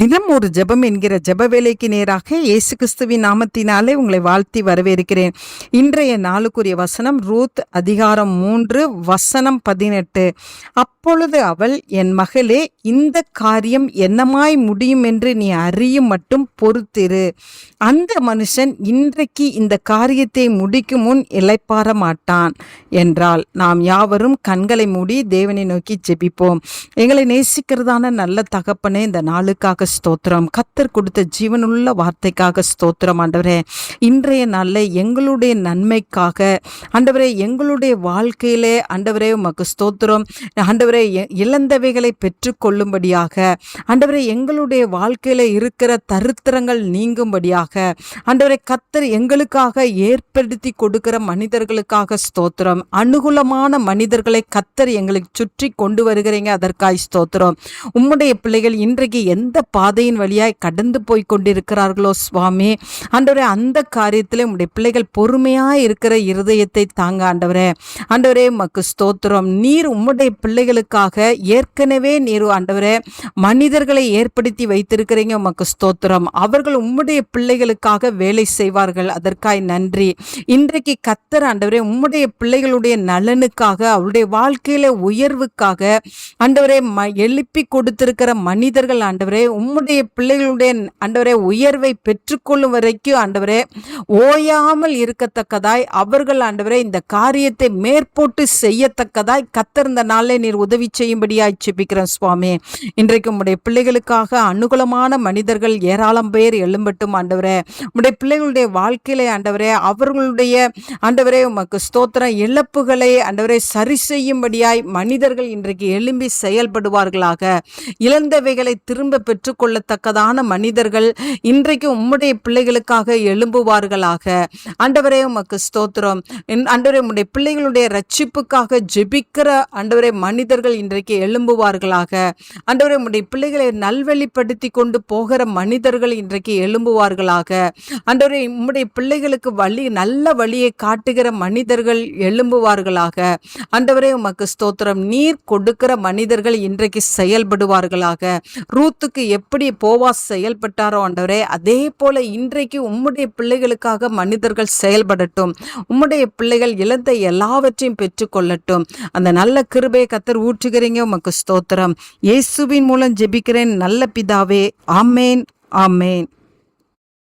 தினம் ஒரு ஜெபம் என்கிற ஜெப வேலைக்கு நேராக இயேசு கிறிஸ்துவின் நாமத்தினாலே உங்களை வாழ்த்தி வரவேற்கிறேன். இன்றைய நாளுக்குரிய வசனம் ரூத் அதிகாரம் மூன்று வசனம் பதினெட்டு. அப்பொழுது அவள் என் மகளே இந்த காரியம் என்னமாய் முடியும் என்று நீ அறியும் மட்டும் பொறுத்திரு. அந்த மனுஷன் இன்றைக்கு இந்த காரியத்தை முடிக்கும் முன் இலைப்பாற மாட்டான் என்றால் நாம் யாவரும் கண்களை மூடி தேவனை நோக்கி ஜெபிப்போம். எங்களை நேசிக்கிறதான நல்ல தகப்பனே இந்த நாளுக்காக ஸ்தோத்திரம். கத்தர் கொடுத்த ஜீவனுள்ள வார்த்தைக்காக ஸ்தோத்திரம் ஆண்டவரே. இன்றைய நாளில் எங்களுடைய நன்மைக்காக ஆண்டவரே எங்களுடைய வாழ்க்கையிலே ஆண்டவரே உமக்கு ஸ்தோத்திரம். ஆண்டவரே எ- இழந்தவைகளை பெற்றுக்கொள்ளும்படியாக ஆண்டவரே எங்களுடைய வாழ்க்கையில இருக்கிற தருத்திரங்கள் நீங்கும்படியாக ஆண்டவரை கத்தர் எங்களுக்காக ஏற்படுத்தி கொடுக்கிற மனிதர்களுக்காக ஸ்தோத்திரம். அனுகூலமான மனிதர்களை கத்தர் எங்களுக்கு சுற்றி கொண்டு வருகிறீங்க அதற்காய் ஸ்தோத்திரம். உம்முடைய பிள்ளைகள் இன்றைக்கு எந்த பாதையின் வழியாய் கடந்து போய் கொண்டிருக்கிறார்களோ சுவாமி? ஆண்டவரே அந்த காரியத்தில் உங்களுடைய பிள்ளைகள் பொறுமையாக இருக்கிற இருதயத்தை தாங்க ஆண்டவரே. ஆண்டவரே மக்கு ஸ்தோத்திரம். நீர் உம்முடைய பிள்ளைகளுக்காக ஏற்கனவே நீர் ஆண்டவரே மனிதர்களை ஏற்படுத்தி வைத்திருக்கிறீங்க உமக்கு ஸ்தோத்திரம். அவர்கள் உம்முடைய பிள்ளைகளுக்காக வேலை செய்வார்கள். அதற்காய் நன்றி. இன்றைக்கு கத்தர் ஆண்டவரே உம்முடைய பிள்ளைகளுடைய நலனுக்காக அவருடைய வாழ்க்கையில உயர்வுக்காக ஆண்டவரே ம எழுப்பி கொடுத்திருக்கிற மனிதர்கள் ஆண்டவரே உம்முடைய பிள்ளைகளுடைய ஆண்டவரே உயர்வை பெற்றுக்கொள்ளும் வரைக்கும் ஆண்டவரே ஓயாமல் இருக்கத்தக்கதாய் அவர்கள் ஆண்டவரே இந்த காரியத்தை மேற்போட்டு செய்யத்தக்கதாய் கத்திருந்த நாளே நீர் உதவி செய்யும்படியாய் செபிக்கிறேன் சுவாமி. இன்றைக்கு உம்முடைய பிள்ளைகளுக்காக அனுகூலமான மனிதர்கள் ஏராளம் பேர் எழும்பட்டும் ஆண்டவரே. உம்முடைய பிள்ளைகளுடைய வாழ்க்கையிலே ஆண்டவரே அவர்களுடைய ஆண்டவரே உமக்கு ஸ்தோத்திரம் இழப்புகளை ஆண்டவரே சரி செய்யும்படியாய் மனிதர்கள் இன்றைக்கு எழும்பி செயல்படுவார்களாக. இழந்தவைகளை திரும்ப பெற்று கற்றுக்கொள்ளத்தக்கதான மனிதர்கள் இன்றைக்கு உம்முடைய பிள்ளைகளுக்காக எழும்புவார்களாக. ஆண்டவரே உமக்கு ஸ்தோத்திரம். இன்- ஆண்டவரே உம்முடைய பிள்ளைகளுடைய ரட்சிப்புக்காக ஜெபிக்கிற ஆண்டவரே மனிதர்கள் இன்றைக்கு எழும்புவார்களாக. ஆண்டவரே உம்முடைய பிள்ளைகளை நல்வழிப்படுத்தி கொண்டு போகிற மனிதர்கள் இன்றைக்கு எழும்புவார்களாக. ஆண்டவரே உம்முடைய பிள்ளைகளுக்கு வழி நல்ல வழியை காட்டுகிற மனிதர்கள் எழும்புவார்களாக. ஆண்டவரே உமக்கு ஸ்தோத்திரம். நீர் கொடுக்கிற மனிதர்கள் இன்றைக்கு செயல்படுவார்களாக. ரூத்துக்கு எப்படி போவாஸ் செயல்பட்டாரோ ஆண்டவரே அதே போல இன்றைக்கு உம்முடைய பிள்ளைகளுக்காக மனிதர்கள் செயல்படட்டும். உம்முடைய பிள்ளைகள் இழந்த எல்லாவற்றையும் பெற்றுக்கொள்ளட்டும். அந்த நல்ல கிருபையை கத்தர் ஊற்றுகிறீங்க. உமக்கு ஸ்தோத்திரம். இயேசுவின் மூலம் ஜெபிக்கிறேன். நல்ல பிதாவே. ஆமேன். ஆமேன்.